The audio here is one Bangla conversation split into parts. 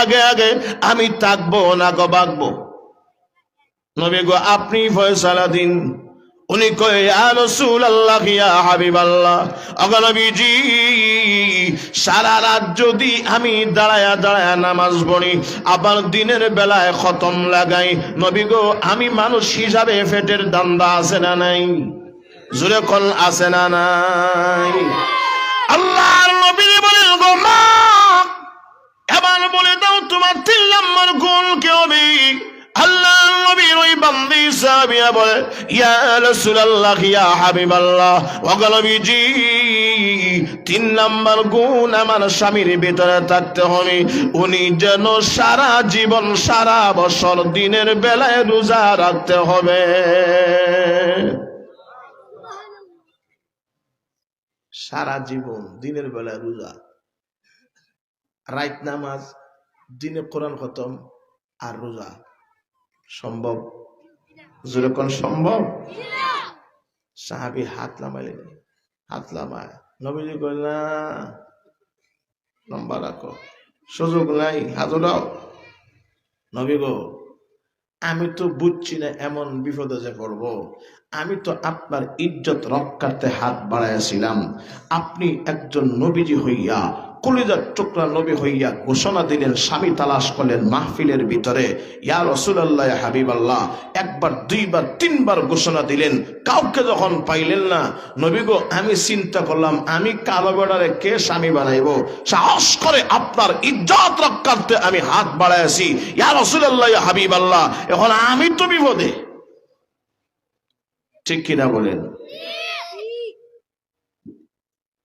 আগে আগে, আমি থাকব না গো বাগবো নবী গো, আপনি ফয়সালা দিন। উনি কয়ে, ইয়া রাসূলুল্লাহ, ইয়া হাবিবাল্লাহ। অগনবীজি সারা রাত যদি আমি দাঁড়ায়া দাঁড়ায়া নামাজ পড়ি, আবার দিনের বেলায় খতম লাগাই, নবী গো, আমি মানুষ হিসাবে ফেটের দান্দা আছে না নাই? জুরে কল, আছে না নাই? আল্লাহর নবী বলেন, গো মা এবার বলে দাও, তোমার তিন নম্বর গুণ কে হবে? আল্লাহ নবীর ওই বান্দি সাহাবিয়া তিন নম্বর গুণ আমার স্বামীর ভিতরে থাকতে হবে। উনি যেন সারা জীবন, সারা বছর দিনের বেলায় রোজা রাখতে হবে। সারা জীবন দিনের বেলায় রোজা। রাইত নামাজ, দিনে কোরআন খতম আর রোজা। সম্ভব? যেরকম সম্ভব? সাহাবি হাত নামাইলেন হাত নামায়। নবীজি না, লম্বা রাখো। সুযোগ নাই হাত দাও। নবী গো, আমি তো বুঝছি না এমন বিপদে যে পড়ব। আমি তো আপনার ইজ্জত রক্ষার্থে হাত বাড়াইয়াছিলাম। আপনি একজন নবীজি হইয়া কলিজার টুকরা নবী হইয়া ঘোষণা দিলেন, স্বামী তালাশ করলেন মাহফিলের ভিতরে। ইয়া রসুল্লাহ হাবিব আল্লাহ একবার, দুইবার, তিনবার ঘোষণা দিলেন। কাউকে যখন পাইলেন না, নবী গো, আমি চিন্তা করলাম, আমি কালো বেড়ারে কে স্বামী বানাইব? সাহস করে আপনার ইজ্জত রক্ষার্থে আমি হাত বাড়াইছি ইয়া রসুল্লাহ হাবিব আল্লাহ এখন আমি তো বিপদে। ঠিক কিনা বলেন?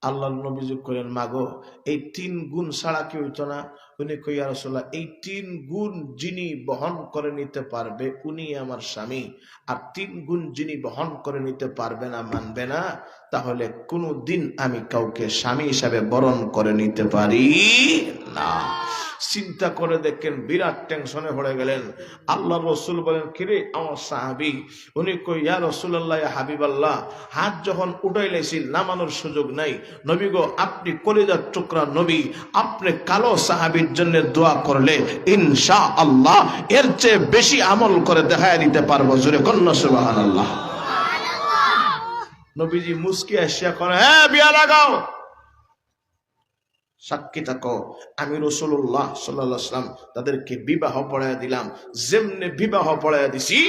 আল্লাহ নবীযোগ করেন, মাগো, এই তিন গুণ ছাড়া কি হইত না। উনি কইয়া রসোল্লা এই তিন গুণ যিনি বহন করে নিতে পারবে, উনি আমার স্বামী। আর তিন গুণ যিনি বহন করে নিতে পারবে না, মানবে না, তাহলে কোনো দিন আমি কাউকে স্বামী হিসাবে বরণ করে নিতে পারি না। চিন্তা করে দেখেন বিরাট টেনশনে পড়ে গেলেন। আল্লাহ রসুল বলেন কিরে আমার সাহাবি? উনি কই ইয়া রসুল্লাহ হাবিব আল্লাহ হাত যখন উঠাই লাইছি নামানোর সুযোগ নাই। নবী গো আপনি কলিজার টুকরা নবী আপনি কালো সাহাবির জন্য দোয়া করলে ইনশা আল্লাহ এর চেয়ে বেশি আমল করে দেখায় দিতে পারব। জুড়ে কন্যা সুবাহ আল্লাহ নবীজি মুসকি আসিয়া করে হ্যাঁ বিয়া লাগাও। সাক্ষী থাকো। আমি রসুল্লাহ সাল্লাম তাদেরকে বিবাহ পড়াইয়া দিলাম। যেমনি বিবাহ পড়াইয়া দিছি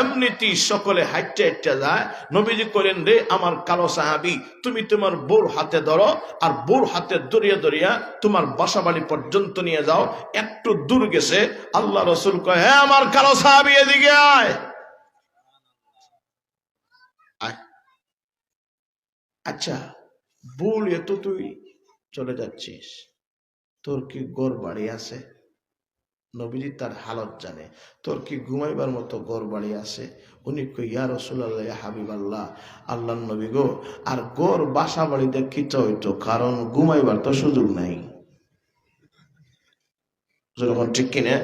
এমনিতি সকলে হাইটে হাইটে যায়। নবীজি করেন রে আমার কালো সাহাবি, তুমি তোমার বোর হাতে ধরো আর বোর হাতে দরিয়া দরিয়া তোমার বাসা বাড়ি পর্যন্ত নিয়ে যাও। একটু দূর গেছে। আল্লাহ রসুল কয় হ্যাঁ আমার কালো সাহাবি, এদিকে আয়। আচ্ছা বল এত তুই? চলে যাচ্ছিস। তোর কি গড় বাড়ি আছে? নবীজি তার হালত জানে। তোর কি ঘুমাইবার মতো গড় বাড়ি আছে? উনি কই ইয়া রসুল্লাহ হাবিব আল্লাহ আল্লাহ নবী গো, আর গড় বাসা বাড়ি দেখিতে হইতো, কারণ ঘুমাইবার তো সুযোগ নাই। ঠিক কিনে?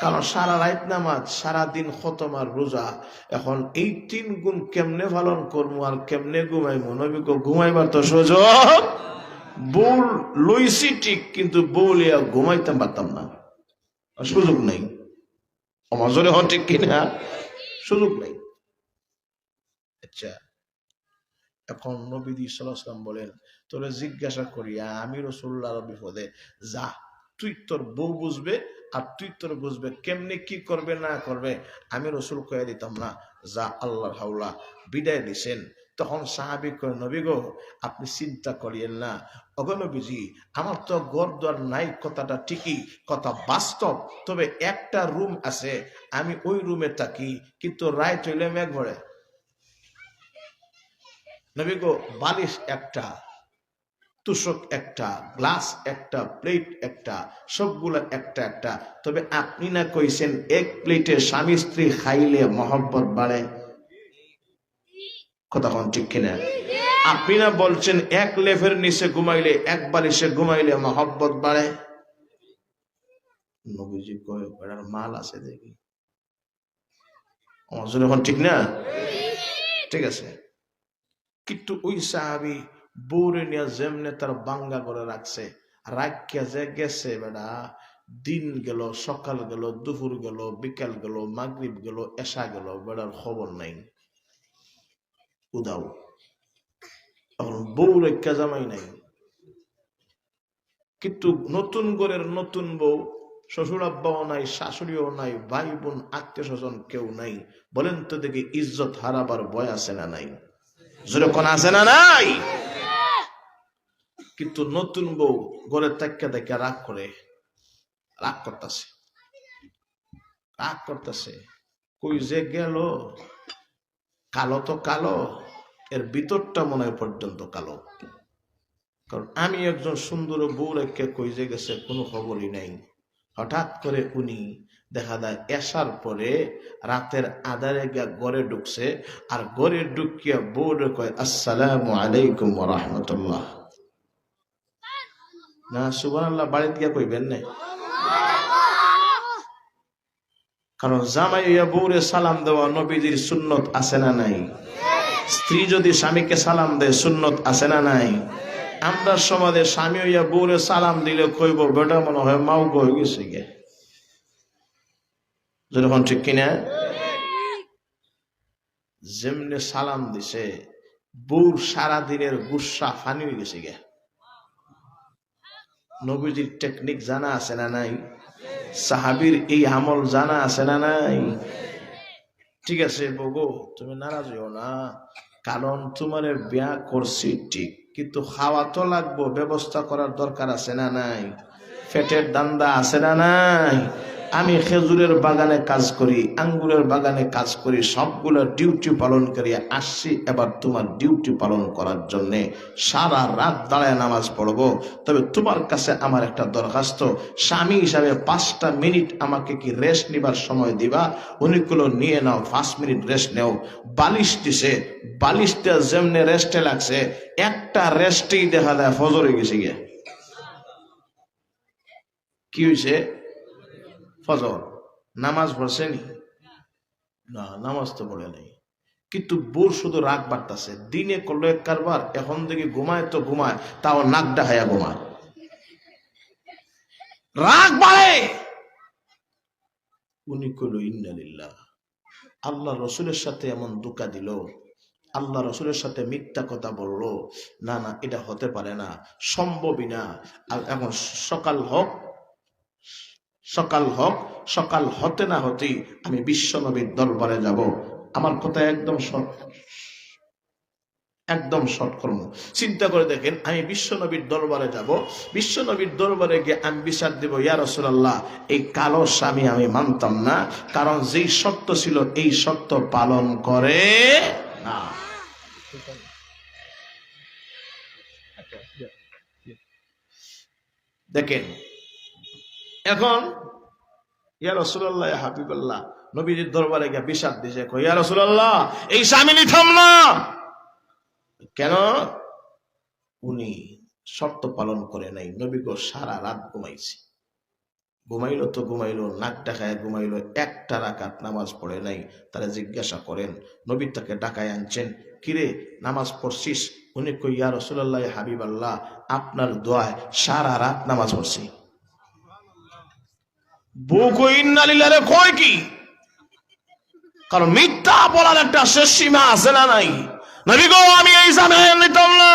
কারণ সারা রাত নামাজ, সারা দিন খতম আর রোজা। এখন এই তিন গুণ কেমনে পালন করব আর কেমনে ঘুমাইবো নবী গো, ঘুমাইবার তো সুযোগ বউল লইছি ঠিক, কিন্তু বউলিয়া ঘুমাইতাম পারতাম না। সুযোগ নেই। অমাজরে হন ঠিক কিনা? সুযোগ নেই। আচ্ছা এখন নবীদি সাল্লাম বলেন, তোরে জিজ্ঞাসা করিয়া আমি রসুল্লাহর বিপদে যা, তুই তোর বউ বুঝবে, আর তুই তোর বুঝবে কেমনে কি করবে না করবে, আমি রসুল কয়ে দিতাম না, যা আল্লাহ হাওলা, বিদায় দিছেন তখন সাহাবি নবী গো, আপনি চিন্তা করিয়েন না। অগনবীজি আমার তো গরদর নাই, কথাটা ঠিকই, কথা বাস্তব। তবে একটা রুম আছে, আমি ওই রুমে থাকি, কিন্তু রায় চলে মেঘ ভরে নবী গো, বালিশ একটা, তুষক একটা, গ্লাস একটা, প্লেট একটা, সবগুলো একটা একটা। তবে আপনি না কইছেন, এক প্লেটে স্বামী স্ত্রী খাইলে মহব্বত বাড়ে। কোন ঠিক কিনা? আপনি না বলছেন এক লেফের নিচে ঘুমাইলে এক বালিশে ঘুমাইলে মহব্বত বাড়ে? নবীজি কয়, বেড়ার মাল আছে দেখি। আমার এখন ঠিক না? ঠিক আছে। কিন্তু ওই সাহাবি বৌরে নিয়ে যেমনে তার বাঙ্গা করে রাখছে, রাখিয়া যে গেছে বেড়া দিন গেল, সকাল গেল, দুপুর গেল, বিকাল গেল, মাগরিব গেল এসা গেল, বেড়ার খবর নাই। উদাও। এখন বউ রেখা জামাই নাই। কিন্তু নতুন ঘরের নতুন বউ, শ্বশুর আব্বাও নাই, শাশুড়িও নাই, ভাই বোন আত্মীয় স্বজন কেউ নাই। বলেন তো দেখি ইজ্জত হারাবার ভয় আছে না নাই? যেরকম আছে না নাই? কিন্তু নতুন বউ ঘরে তাক্কা দেখে রাগ করে। রাগ করতেছে। রাগ করতেছে। কই যে গেল? কালো তো কালো। এর ভিতরটা মনে হয় পর্যন্ত কালো। কারণ আমি একজন সুন্দর বউ রেখে কই যে গেছে, কোনো খবরই নাই। হঠাৎ করে উনি দেখা যায় এসার পরে রাতের আধারে গিয়া গড়ে ঢুকছে, আর গড়ে ঢুকিয়া বউ রে কয়, আসসালামু আলাইকুম রহমতুল্লাহ। না আল্লাহ বাড়িতে গিয়া কইবেন না কারণ জামাই হইয়া বউরে সালাম দেওয়া নবীজির সুন্নত আছে না নাই? স্ত্রী যদি স্বামীকে সালাম দেয়, সুন্নত আছে না নাই? আমরা সমাজে স্বামী হইয়া বউরে সালাম দিলে কইব, বেটা, মনে হয় মাও হয়ে গেছে গে। যখন ঠিক কিনা? যেমনে সালাম দিছে বউর সারা দিনের গুসা ফানি হয়ে গেছে গে। নবীজির টেকনিক জানা আছে না নাই? সাহাবির এই আমল জানা আছে না নাই? ঠিক আছে বগো, তুমি নারাজ হও না। কারণ তোমার বিয়া করছি ঠিক, কিন্তু খাওয়া তো লাগবো, ব্যবস্থা করার দরকার আছে না নাই? ফেটের দান্দা আছে না নাই? আমি খেজুরের বাগানে কাজ করি, আঙ্গুরের বাগানে কাজ করি, সবগুলো ডিউটি পালন করি, আসছি এবার তোমার ডিউটি পালন করার জন্য। সারা রাত দাঁড়ায় নামাজ পড়ব। তবে তোমার কাছে আমার একটা দরখাস্ত, স্বামী হিসাবে পাঁচটা মিনিট আমাকে কি রেস্ট নিবার সময় দিবা? উনিগুলো নিয়ে নাও, পাঁচ মিনিট রেস্ট নেও। বালিশ দিছে, বালিশটা যেমনে রেস্টে লাগছে, একটা রেস্টেই দেখা দেয় ফজরে গেছে গিয়ে। কি হয়েছে ফজর, নামাজ পড়ছেনি? না, নামাজ তো পড়ে নাই। কিন্তু বোর শুধু রাগ বাড়তাছে। দিনে করল এক কারবার, এখন থেকে ঘুমায় তো ঘুমায়, তাও নাক ডাহাইয়া ঘুমায়। রাগ বাড়ে! উনি কইল ইন্নালিল্লাহ আল্লাহ রসুলের সাথে এমন দুকা দিল। আল্লাহ রসুলের সাথে মিথ্যা কথা বলল। না না, এটা হতে পারে না, সম্ভবই না। এখন সকাল হোক সকাল হোক, সকাল হতে না হতেই আমি বিশ্বনবীর দরবারে যাব। আমার কথা একদম একদম শর্ট কর্ম। চিন্তা করে দেখেন, আমি বিশ্বনবীর দরবারে যাব। বিশ্বনবীর দরবারে গিয়ে আমি বিচার দেব, ইয়া রসুলাল্লাহ, এই কালো স্বামী আমি মানতাম না। কারণ যেই সত্য ছিল, এই সত্য পালন করে না। দেখেন এখন, ইয়া রসুল্লাহ হাবিবাল্লাহ, নবীজির দরবারে গিয়ে বিষাদ দিছে ইয়া রসুল্লাহ এই স্বামী নিথাম না। কেন? উনি শর্ত পালন করে নাই, নবী গো সারা রাত ঘুমাইছে। ঘুমাইল তো ঘুমাইলো, নাক ডাকায় ঘুমাইলো, একটা রাকাত নামাজ পড়ে নাই, তারা জিজ্ঞাসা করেন, নবী তাকে ডাকায় আনছেন, কিরে, নামাজ পড়ছিস? উনি কই ইয়া রসুল্লাহ হাবিব আল্লাহ আপনার দোয়ায় সারা রাত নামাজ পড়ছি। বউ ইন্না ইন্নালিল্লাহ কয় কি? কারণ মিথ্যা বলার একটা শেষ সীমা আছে না নাই? নবী গো, আমি এই জামে নিতাম না।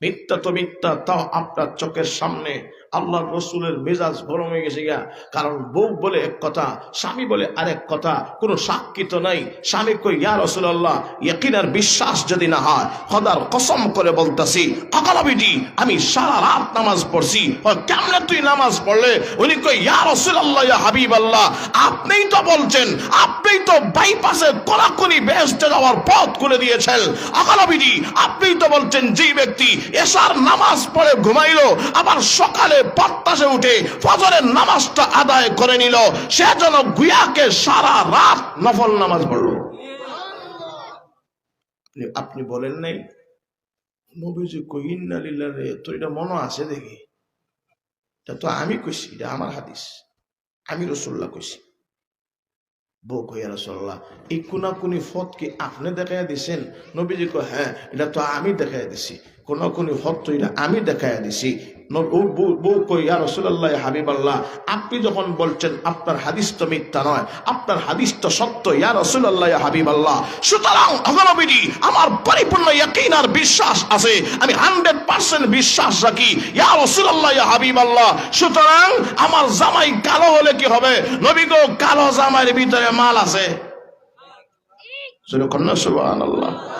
মিথ্যা তো মিথ্যা, তাও আপনার চোখের সামনে আল্লাহ রসুলের মেজাজ গরম হয়ে গেছে গিয়া। কারণ বউ বলে এক কথা, স্বামী বলে আরেক কথা। কোনো সাক্ষী তো নাই। স্বামী কই, ইয়া রসুল্লাহ ইয়কিনের বিশ্বাস যদি না হয়, খদার কসম করে বলতাছি আকালাবিটি আমি সারা রাত নামাজ পড়ছি। কেমনে তুই নামাজ পড়লে? উনি কই, ইয়া রসুল্লাহ ইয়া হাবিব আল্লাহ আপনিই তো বলছেন, আপনিই তো বাইপাসে কোলাকুলি বেহেস্তে যাওয়ার পথ খুলে দিয়েছেন। আকালাবিটি আপনিই তো বলছেন যে ব্যক্তি এসার নামাজ পড়ে ঘুমাইলো, আবার সকালে পত্তাসে উঠে ফজরের নামাজটা আদায় করে নিল। সে যেন গুয়াকে সারা রাত নফল নামাজ পড়ল। আপনি- বলেন নাই, নবীজি তো এটা মনে আছে দেখি। এটা তো আমি কইছি, এটা আমার হাদিস। আমি কইছি। বউ কইয়া এই কুনা কুনি ফত কি আপনি দেখাইয়া দিছেন? নবীজি কয় হ্যাঁ এটা তো আমি দেখাইয়া দিছি। কোন কোন হত্য এটা আমি দেখাইয়া দিছি। বউ- বউ কই ইয়া রসুল্লাহ হাবিব আল্লাহ আপনি যখন বলছেন আপনার হাদিস তো মিথ্যা নয় আপনার হাদিস তো সত্য ইয়া রসুল্লাহ হাবিব আল্লাহ সুতরাং আমার পরিপূর্ণ ইয়াকিন আর বিশ্বাস আছে আমি হান্ড্রেড পার্সেন্ট বিশ্বাস রাখি ইয়া রসুল্লাহ হাবিব আল্লাহ সুতরাং আমার জামাই কালো হলে কি হবে? নবী গো কালো জামাইয়ের ভিতরে মাল আছে। সুরকন্যা সুবাহ আল্লাহ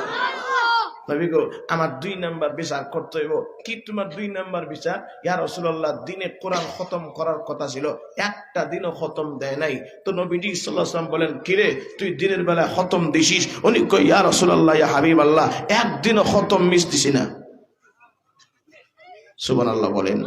নবী গো আমার দুই নাম্বার বিচার করতে হইব। কি তোমার দুই নাম্বার বিচার? ইয়া রসুল্লাহ দিনে কোরআন খতম করার কথা ছিল। একটা দিনও খতম দেয় নাই। তো নবীজি ইসলাম বলেন, কিরে, তুই দিনের বেলা খতম দিছিস? উনি কই ইয়া রসুল্লাহ ইয়া হাবিব আল্লাহ একদিনও খতম মিস দিছি না। সুবান আল্লাহ বলেন।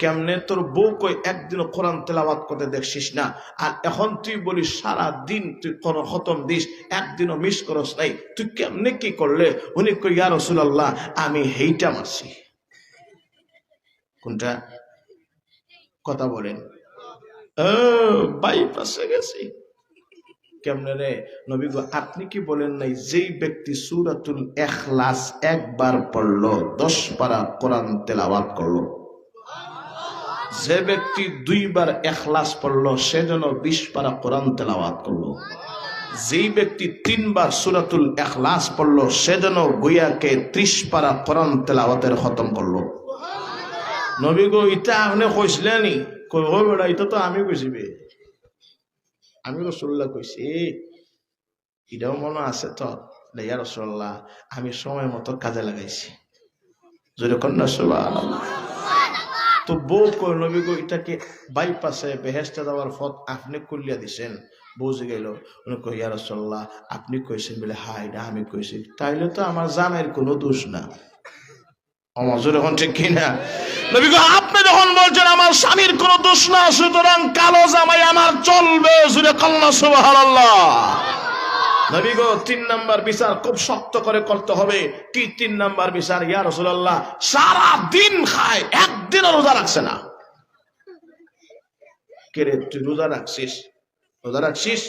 কেমনে তোর বউ কই একদিনও কোরআন তেলাওয়াত করতে দেখছিস না? আর এখন তুই বলিস সারা দিন তুই কোন খতম দিস, একদিনও মিস করস নাই। তুই কেমনে কি করলে? উনি কই, ইয়া রাসূলুল্লাহ, আমি হেইটা মারছি। কোনটা? কথা বলেন। বাইপাসে গেছি। কেমনে রে? নবী আপনি কি বলেন নাই, যেই ব্যক্তি সূরাতুল ইখলাস একবার পড়ল, দশ পারা কোরআন তেলাওয়াত করল যে ব্যক্তি দুইবার এখলাস পড়ল, সে যেন বিশ পারা কোরআন তেলাওয়াত করল। যেই ব্যক্তি তিনবার সুরাতুল এখলাস পড়ল, সে যেন গুইয়াকে ত্রিশ পারা কোরআন তেলাওয়াতের খতম করল। নবী গো ইটা আপনি কইছিলেনি কই বেড়া এটা তো আমি কইছি বে। আমি রসুল্লাহ কইছি এটাও মনে আছে তো? ইয়া রসুল্লাহ আমি সময় মতো কাজে লাগাইছি। যদি কন্যা সুবহানাল্লাহ। তো বউ কই নবী গো, এটাকে বাইপাসে বেহেস্তে যাওয়ার পথ আপনি কুলিয়া দিছেন। বুঝে গেল উনি কই ইয়া রাসূলুল্লাহ, আপনি কইছেন বলে হাই না, আমি কইছি। তাইলে তো আমার জামের কোনো দোষ না। অমজুর এখন ঠিক কিনা? নবী গো, আপনি যখন বলছেন, আমার স্বামীর কোনো দোষ না, সুতরাং কালো জামাই আমার চলবে। জুড়ে কল্লা, সুবহানাল্লাহ। নবী গো, তিন নাম্বার বিচার খুব শক্ত করে করতে হবে। কি তিন নাম্বার বিচার? ইয়া রসুল্লাহ সারা দিন খায়, একদিনও রোজা রাখছে না। কে রে, তুই রোজা রাখছিস? রোজা রাখছিস?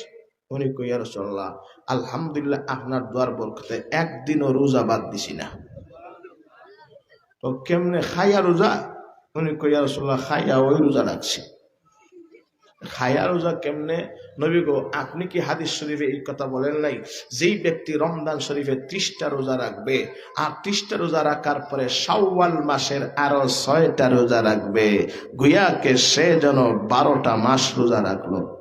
উনি কই ইয়া রসুল্লাহ আলহামদুলিল্লাহ আপনার দোয়ার বরকতে একদিনও রোজা বাদ দিছি না। তো কেমনে খাইয়া রোজা? উনি কই ইয়া রসুল্লাহ খাইয়া ওই রোজা রাখছি। খায়া রোজা কেমনে? নবী গো, আপনি কি হাদিস শরীফে এই কথা বলেন নাই? যেই ব্যক্তি রমজান শরীফে ত্রিশটা রোজা রাখবে, আর ত্রিশটা রোজা রাখার পরে শাওয়াল মাসের আরও ছয়টা রোজা রাখবে গুয়াকে সে যেন বারোটা মাস রোজা রাখল।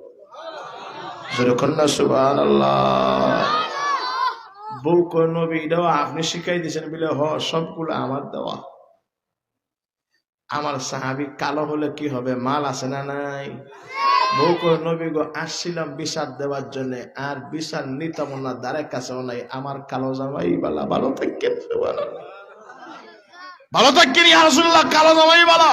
বউ নবী দেওয়া আপনি শিখাই দিয়েছেন। বলে, হ, সবগুলো আমার দেওয়া। আমার সাহাবি কালো হলে কি হবে? মাল আছে না নাই? বউ কই নবী গো আসছিলাম বিচার দেওয়ার জন্য, আর বিচার নিতাম না দ্বারের নাই। আমার কালো জামাই বালা, ভালো থাকেন ভালো থাকেন কালো জামাই বালা।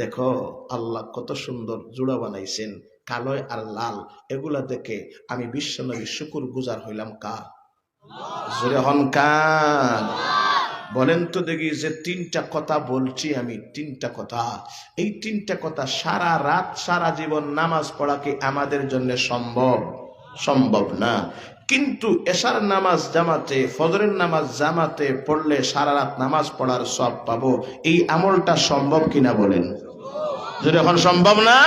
দেখো, আল্লাহ কত সুন্দর জোড়া বানাইছেন কালো আর লাল, এগুলা দেখে আমি বিশ্ব নবী শুকুর গুজার হইলাম কা জোরে হন কান বলেন তো দেখি যে তিনটা কথা বলছি আমি, তিনটা কথা। এই তিনটা কথা সারা রাত, সারা জীবন নামাজ পড়া কি আমাদের জন্য সম্ভব? সম্ভব না। কিন্তু এশার নামাজ জামাতে, ফজরের নামাজ জামাতে পড়লে সারা রাত নামাজ পড়ার সব পাবো। এই আমলটা সম্ভব কিনা বলেন? যদি এখন সম্ভব না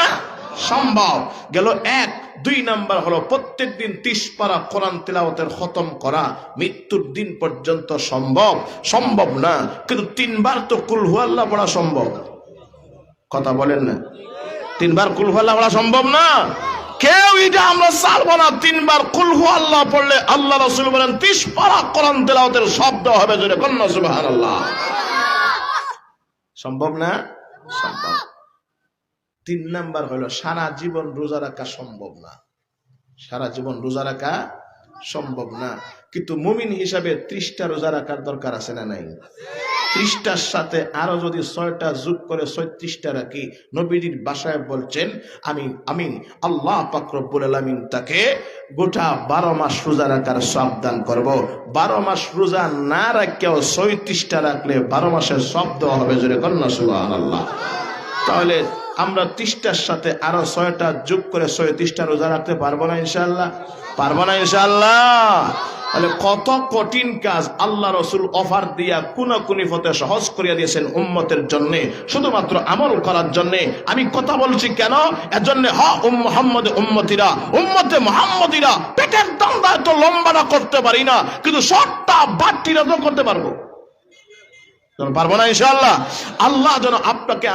সম্ভব। গেল এক, দুই নাম্বার হলো প্রত্যেক দিন তিস পারা কোরআন তেলাওয়াতের খতম করা মৃত্যুর দিন পর্যন্ত সম্ভব। সম্ভব না, কিন্তু তিনবার তো কুল হুয়াল্লাহ পড়া সম্ভব। কথা বলেন না। তিনবার কুলহুয়াল্লা পড়া সম্ভব না। কেউ এটা আমরা চালবো না। তিনবার কুল হুয়াল্লাহ পড়লে আল্লাহ রসুল বলেন তিস পারা কোরআন তেলাওয়াতের শব্দ হবে জোরে কন্যা সুবহানাল্লাহ। সম্ভব না? সম্ভব। তিন নাম্বার হলো, সারা জীবন রোজা রাখা সম্ভব না। সারা জীবন রোজা রাখা সম্ভব না। কিন্তু মুমিন হিসাবে ত্রিশটা রোজা রাখার দরকার আছে না নাই? ত্রিশটার সাথে আরও যদি ছয়টা যোগ করে ছয়ত্রিশটা রাখি, নবীজির বাসায় বলছেন, আমি আমি আল্লাহ পাকরবুল আলমিন তাকে গোটা বারো মাস রোজা রাখার সাবধান করব। বারো মাস রোজা না রাখলেও ছয়ত্রিশটা রাখলে বারো মাসের শব্দ হবে জোরে কন্যা সুবাহ আল্লাহ তাহলে আমরা ত্রিশটার সাথে আরও ছয়টা যোগ করে ছয়ত্রিশটা রোজা রাখতে পারব না ইনশাল্লাহ পারব না ইনশাল্লাহ তাহলে কত কঠিন কাজ আল্লাহ রসুল অফার দিয়া কোন কুনি পথে সহজ করিয়া দিয়েছেন উম্মতের জন্য, শুধুমাত্র আমল করার জন্য। আমি কথা বলছি কেন? এজন্য, হ, উম, মোহাম্মদ উম্মতিরা, উম্মতে মোহাম্মদিরা পেটের দান্দা এত লম্বাটা করতে পারি না, কিন্তু সবটা বাট্টিরা তো করতে পারব। পারব না ইনশাআল্লাহ? আল্লাহ যেন আপনাকে